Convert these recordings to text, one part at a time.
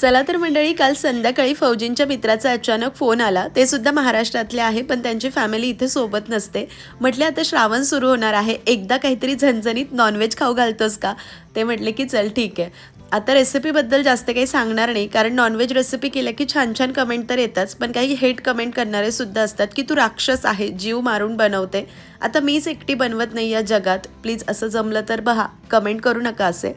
चला तर मंडळी काल संध्याकाळी फौजींच्या मित्राचा अचानक फोन आला. ते सुद्धा महाराष्ट्रातले आहे पण त्यांची फॅमिली इथे सोबत नसते. म्हटले आता श्रावण सुरू होणार आहे. एकदा काहीतरी झणझणीत नॉनव्हेज खाऊ घालतोस का? ते म्हटले की चल ठीक आहे. आता रेसिपीबद्दल जास्त काही सांगणार नाही कारण नॉनव्हेज रेसिपी केल्या की छान छान कमेंट तर येतात पण काही हेट कमेंट करणारे सुद्धा असतात की तू राक्षस आहे जीव मारून बनवते. आता मीच एकटी बनवत नाही या जगात. प्लीज असं जमलं तर बहा कमेंट करू नका असे.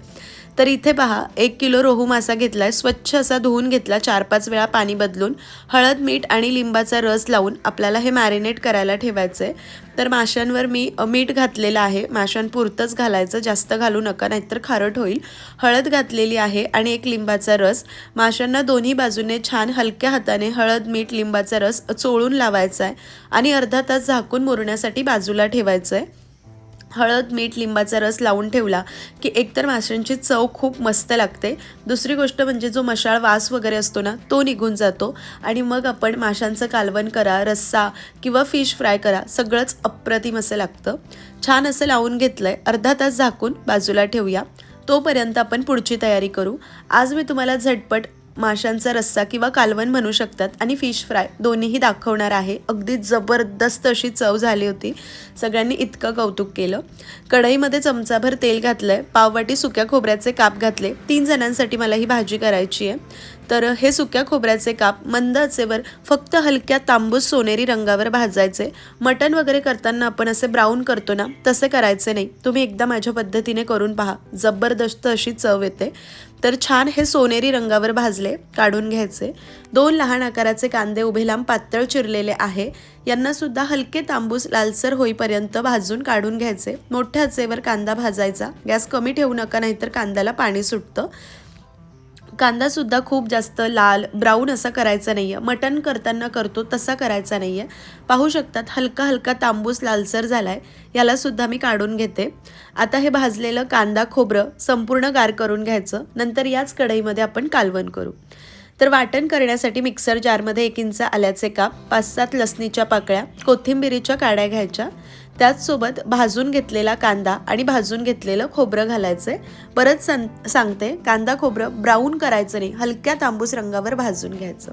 तर इथे पहा एक किलो रोहू मासा घेतलाय स्वच्छ असा धुवून घेतला चार पाच वेळा पाणी बदलून हळद मीठ आणि लिंबाचा रस लावून आपल्याला हे मॅरिनेट करायला ठेवायचं आहे तर माशांवर मी मीठ घातलेलं आहे माशांपुरतंच घालायचं जास्त घालू नका नाहीतर खारट होईल. हळद घातलेली आहे आणि एक लिंबाचा रस माशांना दोन्ही बाजूने छान हलक्या हाताने हळद मीठ लिंबाचा रस चोळून लावायचा आहे आणि अर्धा तास झाकून मुरण्यासाठी बाजूला ठेवायचं आहे हळद मीठ लिंबाचा रस लावून ठेवला की एकतर माशांची चव खूप मस्त लागते. दुसरी गोष्ट म्हणजे जो मशाळ वास वगैरे असतो ना तो निघून जातो. आणि मग आपण माशांचं कालवण करा रस्सा किंवा फिश फ्राय करा सगळंच अप्रतिम असं लागतं. छान असं लावून घेतलं आहे अर्धा तास झाकून बाजूला ठेवूया. तोपर्यंत आपण पुढची तयारी करू. आज मी तुम्हाला झटपट माशांचा रस्सा किंवा कालवण म्हणू शकतात आणि फिश फ्राय दोन्हीही दाखवणार आहे. अगदी जबरदस्त अशी चव झाली होती. सगळ्यांनी इतकं कौतुक केलं. कढईमध्ये चमचाभर तेल घातलं आहे पाववाटी सुक्या खोबऱ्याचे काप घातले. तीन जणांसाठी मला ही भाजी करायची आहे. तर हे सुक्या खोबऱ्याचे काप मंद आचेवर फक्त हलक्या तांबूस सोनेरी रंगावर भाजायचे. मटण वगैरे करताना आपण असे ब्राऊन करतो ना तसे करायचे नाही. तुम्ही एकदा माझ्या पद्धतीने करून पहा. जबरदस्त अशी चव येते. तर छान हे सोनेरी रंगावर भाजले काढून घ्यायचे. दोन लहान आकाराचे कांदे उभे लांब पातळ चिरलेले आहे. यांना सुद्धा हलके तांबूस लालसर होईपर्यंत भाजून काढून घ्यायचे. मोठ्या आचेवर कांदा भाजायचा. गॅस कमी ठेवू नका नाहीतर कांद्याला पाणी सुटतं. कांदा सुद्धा खूप जास्त लाल ब्राऊन असा करायचा नाही आहे मटण करताना करतो तसा करायचा नाही आहे पाहू शकतात हलका हलका तांबूस लालसर झाला आहे यालासुद्धा मी काढून घेते. आता हे भाजलेलं कांदा खोबरं संपूर्ण गार करून घ्यायचं. नंतर याच कढईमध्ये आपण कालवण करू. तर वाटण करण्यासाठी मिक्सर जारमध्ये एक इंच आल्याचे काप पाच सात लसणीच्या पाकळ्या कोथिंबिरीच्या काड्या घ्यायच्या. त्याचसोबत भाजून घेतलेला कांदा आणि भाजून घेतलेलं खोबरं घालायचंय. परत सं सांगते कांदा खोबरं ब्राऊन करायचं नाही हलक्या तांबूस रंगावर भाजून घ्यायचं.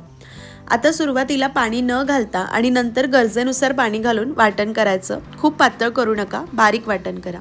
आता सुरुवातीला पाणी न घालता आणि नंतर गरजेनुसार पाणी घालून वाटण करायचं. खूप पातळ करू नका बारीक वाटण करा.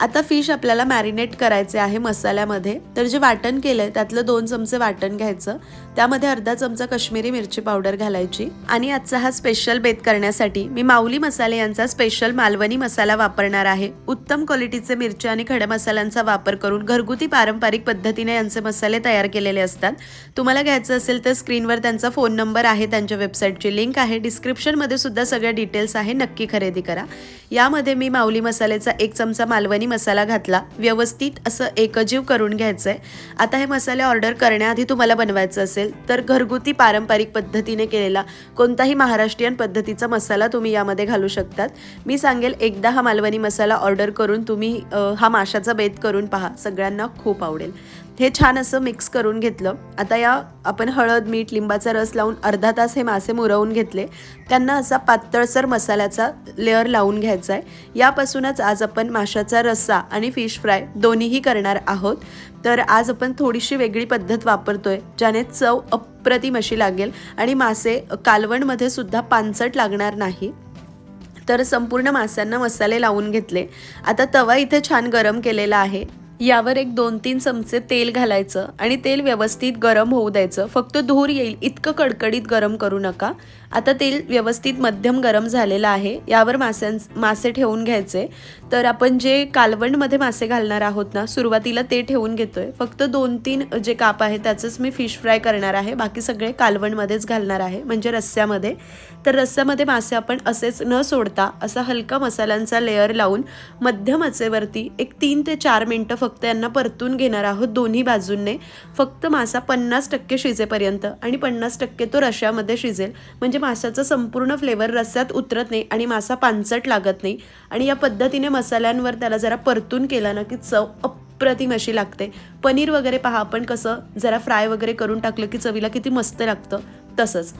आता फिश आपल्याला मॅरिनेट करायचे आहे मसाल्यामध्ये. तर जे वाटण केलं आहे त्यातलं दोन चमचे वाटण घ्यायचं. त्यामध्ये अर्धा चमचा काश्मीरी मिरची पावडर घालायची. आणि आजचा हा स्पेशल बेत करण्यासाठी मी माऊली मसाले यांचा स्पेशल मालवणी मसाला वापरणार आहे. उत्तम क्वालिटीचे मिरची आणि खड्या मसाल्यांचा वापर करून घरगुती पारंपरिक पद्धतीने यांचे मसाले तयार केलेले असतात. तुम्हाला घ्यायचं असेल तर स्क्रीनवर त्यांचा फोन नंबर आहे त्यांच्या वेबसाईटची लिंक आहे. डिस्क्रिप्शनमध्ये सुद्धा सगळ्या डिटेल्स आहे नक्की खरेदी करा. यामध्ये मी माऊली मसाल्याचा एक चमचा मालवणी मसाला घातला व्यवस्थित असं एकजीव करून घ्यायचं आहे आता हे मसाले ऑर्डर करण्याआधी तुम्हाला बनवायचं असेल तर घरगुती पारंपरिक पद्धतीने केलेला कोणताही महाराष्ट्रीयन पद्धतीचा मसाला तुम्ही यामध्ये घालू शकतात. मी सांगेल एकदा हा मालवणी मसाला ऑर्डर करून तुम्ही हा माशाचा बेत करून पहा. सगळ्यांना खूप आवडेल. हे छान असं मिक्स करून घेतलं. आता या आपण हळद मीठ लिंबाचा रस लावून अर्धा तास हे मासे मुरवून घेतले. त्यांना असा पातळसर मसाल्याचा लेअर लावून घ्यायचा आहे यापासूनच आज आपण माशाचा रस्सा आणि फिश फ्राय दोन्हीही करणार आहोत. तर आज आपण थोडीशी वेगळी पद्धत वापरतोय ज्याने चव अप्रतिम अशी लागेल आणि मासे कालवणमध्ये सुद्धा पानसट लागणार नाही. तर संपूर्ण माशांना मसाले लावून घेतले. आता तवा इथे छान गरम केलेला आहे. यावर एक दोन तीन चमचे तेल घालायचं आणि तेल व्यवस्थित गरम होऊ द्यायचं. फक्त धूर येईल इतकं कडकडीत गरम करू नका. आता तेल व्यवस्थित मध्यम गरम झालेलं आहे. यावर मास्यां मासे ठेवून घ्यायचे. तर आपण जे कालवणमध्ये मासे घालणार आहोत ना सुरुवातीला ते ठेवून घेतोय. फक्त दोन तीन जे काप आहे त्याचंच मी फिश फ्राय करणार आहे. बाकी सगळे कालवणमध्येच घालणार आहे म्हणजे रस्स्यामध्ये. तर रस्स्यामध्ये मासे आपण असेच न सोडता असा हलका मसाल्यांचा लेअर लावून मध्यम आचेवरती एक तीन ते चार मिनटं फक्त यांना परतून घेणार आहोत दोन्ही बाजूंने. फक्त मासा पन्नास टक्के शिजेपर्यंत आणि पन्नास टक्के तो रश्यामध्ये शिजेल. म्हणजे म्हणजे माशाचा संपूर्ण फ्लेवर रस्स्यात उतरत नाही आणि मासा पानसट लागत नाही. आणि या पद्धतीने मसाल्यांवर त्याला जरा परतून केला ना की चव अप्रतिम अशी लागते. पनीर वगैरे पहा आपण कसं जरा फ्राय वगैरे करून टाकलं की चवीला किती मस्त लागतं. तसंच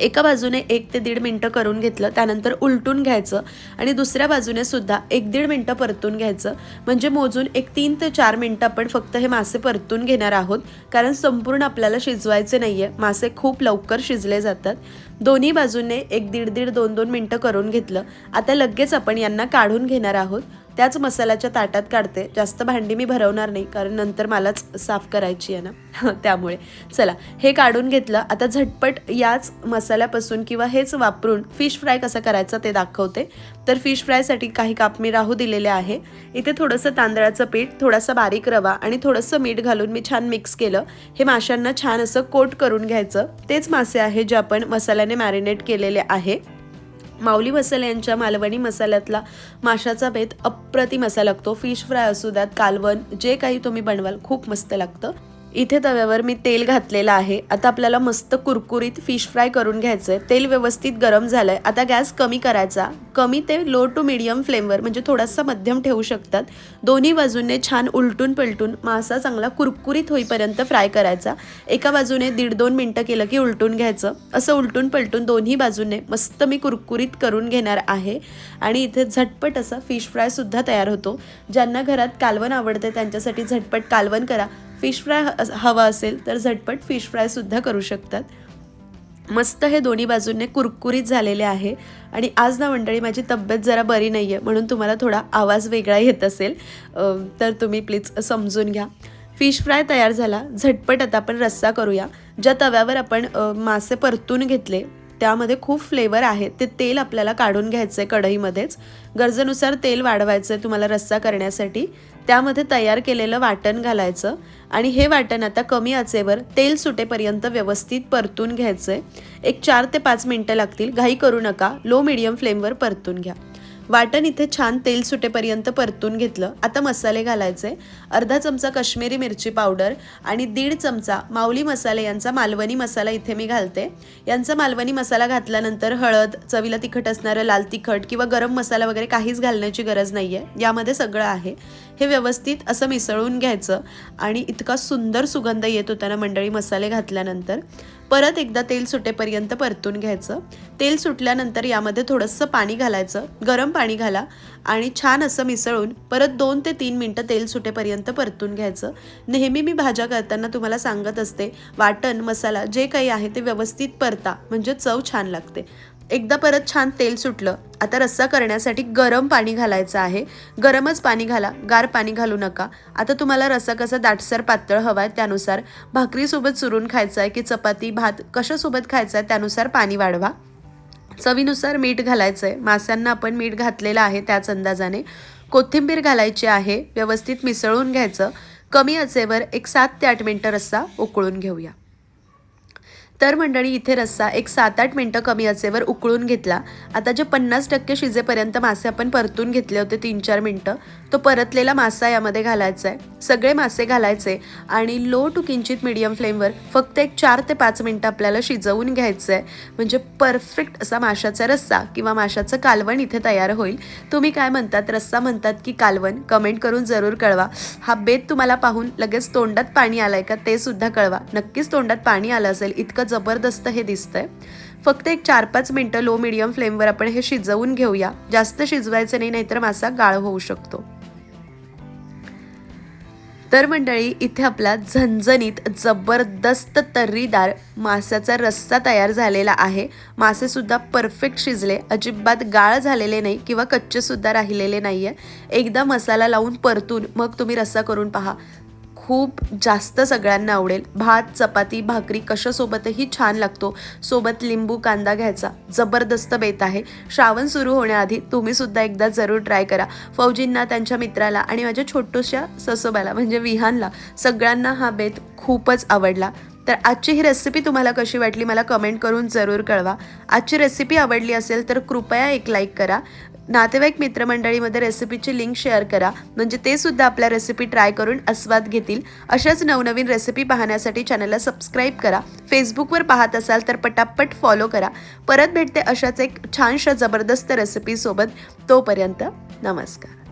एका बाजूने एक ते दीड मिनटं करून घेतलं त्यानंतर उलटून घ्यायचं आणि दुसऱ्या बाजूने सुद्धा एक दीड मिनटं परतून घ्यायचं. म्हणजे मोजून एक तीन ते चार मिनटं आपण फक्त हे मासे परतून घेणार आहोत. कारण संपूर्ण आपल्याला शिजवायचे नाही आहे मासे खूप लवकर शिजले जातात. दोन्ही बाजूने एक दीड दीड दोन दोन मिनटं करून घेतलं. आता लगेच आपण यांना काढून घेणार आहोत. त्याच मसाल्याच्या ताटात काढते. जास्त भांडी मी भरवणार नाही कारण नंतर मलाच साफ करायची आहे ना. त्यामुळे. चला हे काढून घेतलं. आता झटपट याच मसाल्यापासून किंवा हेच वापरून फिश फ्राय कसं करायचं ते दाखवते. तर फिश फ्रायसाठी काही काप मी राहू दिलेले आहे. इथे थोडंसं तांदळाचं पीठ थोडासा बारीक रवा आणि थोडंसं मीठ घालून मी छान मिक्स केलं. हे माशांना छान असं कोट करून घ्यायचं. तेच मासे आहे जे आपण मसाल्याने मॅरिनेट केलेले आहे. माऊली मसाले यांच्या मालवणी मसाल्यातला माशाचा बेत अप्रतिम असा लागतो. फिश फ्राय असू द्यात कालवण जे काही तुम्ही बनवाल खूप मस्त लागतं. इथे तव्यावर मी तेल घातलेलं आहे. आता आपल्याला मस्त कुरकुरीत फिश फ्राय करून घ्यायचं आहे तेल व्यवस्थित गरम झालं आहे आता गॅस कमी करायचा. कमी ते लो टू मिडियम फ्लेमवर म्हणजे थोडासा मध्यम ठेवू शकतात. दोन्ही बाजूने छान उलटून पलटून मासा चांगला कुरकुरीत होईपर्यंत फ्राय करायचा. एका बाजूने दीड दोन मिनटं केलं की उलटून घ्यायचं. असं उलटून पलटून दोन्ही बाजूने मस्त मी कुरकुरीत करून घेणार आहे. आणि इथे झटपट असा फिश फ्रायसुद्धा तयार होतो. ज्यांना घरात कालवण आवडते त्यांच्यासाठी झटपट कालवण करा. फिश फ्राय हवा असेल तर झटपट फिश फ्रायसुद्धा करू शकतात. मस्त हे दोन्ही बाजूने कुरकुरीत झालेले आहे. आणि आज ना मंडळी माझी तब्येत जरा बरी नाही आहे म्हणून तुम्हाला थोडा आवाज वेगळा येत असेल. तर तुम्ही प्लीज समजून घ्या. फिश फ्राय तयार झाला. झटपट आता आपण रस्सा करूया. ज्या तव्यावर आपण मासे परतून घेतले त्यामध्ये खूप फ्लेवर आहे. ते तेल आपल्याला काढून घ्यायचं आहे कढईमध्येच. गरजेनुसार तेल वाढवायचं आहे तुम्हाला रस्सा करण्यासाठी. त्यामध्ये तयार केलेलं वाटण घालायचं. आणि हे वाटण आता कमी आचेवर तेल सुटेपर्यंत व्यवस्थित परतून घ्यायचं आहे एक चार ते पाच मिनटं लागतील. घाई करू नका. लो मिडियम फ्लेमवर परतून घ्या. वाटण इथे छान तेल सुटेपर्यंत परतून घेतलं. आता मसाले घालायचे. अर्धा चमचा कश्मीरी मिरची पावडर आणि दीड चमचा माऊली मसाले यांचा मालवणी मसाला इथे मी घालते. यांचा मालवणी मसाला घातल्यानंतर हळद चवीला तिखट असणारं लाल तिखट किंवा गरम मसाला वगैरे काहीच घालण्याची गरज नाही आहे यामध्ये सगळं आहे. हे व्यवस्थित असं मिसळून घ्यायचं आणि इतका सुंदर सुगंध येत होता ना मंडळी मसाले घातल्यानंतर. परत एकदा तेल सुटेपर्यंत परतून घ्यायचं. तेल सुटल्यानंतर यामध्ये थोडंसं पाणी घालायचं गरम पाणी घाला आणि छान असं मिसळून परत दोन ते तीन मिनटं तेल सुटेपर्यंत परतून घ्यायचं. नेहमी मी भाज्या करताना तुम्हाला सांगत असते वाटण मसाला जे काही आहे ते व्यवस्थित परता म्हणजे चव छान लागते. एकदा परत छान तेल सुटलं आता रस्सा करण्यासाठी गरम पाणी घालायचं आहे. गरमच पाणी घाला गार पाणी घालू नका. आता तुम्हाला रस्सा कसा दाटसर पातळ हवा आहे त्यानुसार भाकरीसोबत चुरून खायचा आहे की चपाती भात कशासोबत खायचा आहे त्यानुसार पाणी वाढवा. चवीनुसार मीठ घालायचं आहे मास्यांना आपण मीठ घातलेलं आहे त्याच अंदाजाने. कोथिंबीर घालायची आहे व्यवस्थित मिसळून घ्यायचं. कमी आचेवर एक सात ते आठ मिनटं रस्सा उकळून घेऊया. तर मंडळी इथे रस्सा एक सात आठ मिनटं कमी असेवर उकळून घेतला. आता जे पन्नास टक्के शिजेपर्यंत मासे आपण परतून घेतले होते तीन चार मिनटं तो परतलेला मासा यामध्ये घालायचा आहे सगळे मासे घालायचे आणि लो टू किंचित मिडियम फ्लेमवर फक्त एक चार ते पाच मिनटं आपल्याला शिजवून घ्यायचं आहे म्हणजे परफेक्ट असा माशाचा रस्सा किंवा माशाचं कालवण इथे तयार होईल. तुम्ही काय म्हणतात रस्सा म्हणतात की कालवण? कमेंट करून जरूर कळवा. हा बेत तुम्हाला पाहून लगेच तोंडात पाणी आलंय का ते सुद्धा कळवा. नक्कीच तोंडात पाणी आलं असेल इतकं जबरदस्त हे दिसतंय. फक्त एक चार पाच मिनटं लो मिडियम फ्लेमवर आपण हे शिजवून घेऊया. जास्त शिजवायचं नाही नाहीतर मासा गाळ होऊ शकतो. तर मंडळी इथे आपला झणझणीत जबरदस्त तर्रीदार माशाचा रस्सा तयार झालेला आहे. मासे सुद्धा परफेक्ट शिजले. अजिबात गाळ झालेले नाही किंवा कच्चे सुद्धा राहिलेले नाही आहे एकदा मसाला लावून परतून मग तुम्ही रस्सा करून पहा. खूप जास्त सगळ्यांना आवडेल. भात चपाती भाकरी कशासोबतही छान लागतो. सोबत लिंबू कांदा घ्यायचा. जबरदस्त बेत आहे. श्रावण सुरू होण्याआधी तुम्ही सुद्धा एकदा जरूर ट्राय करा. फौजींना त्यांच्या मित्राला आणि माझ्या छोटूशा ससोबाला म्हणजे विहानला सगळ्यांना हा बेत खूपच आवडला. तर आजची ही रेसिपी तुम्हाला कशी वाटली मला कमेंट करून जरूर कळवा. आजची रेसिपी आवडली असेल तर कृपया एक लाईक करा. नातेवाईक मित्रमंडळीमध्ये रेसिपीची लिंक शेअर करा. म्हणजे ते सुद्धा आपल्या रेसिपी ट्राय करून आस्वाद घेतील. अशाच नवनवीन रेसिपी पाहण्यासाठी चॅनलला सबस्क्राईब करा. फेसबुकवर पाहत असाल तर पटापट फॉलो करा. परत भेटते अशाच एक छानशा जबरदस्त रेसिपीसोबत तोपर्यंत नमस्कार.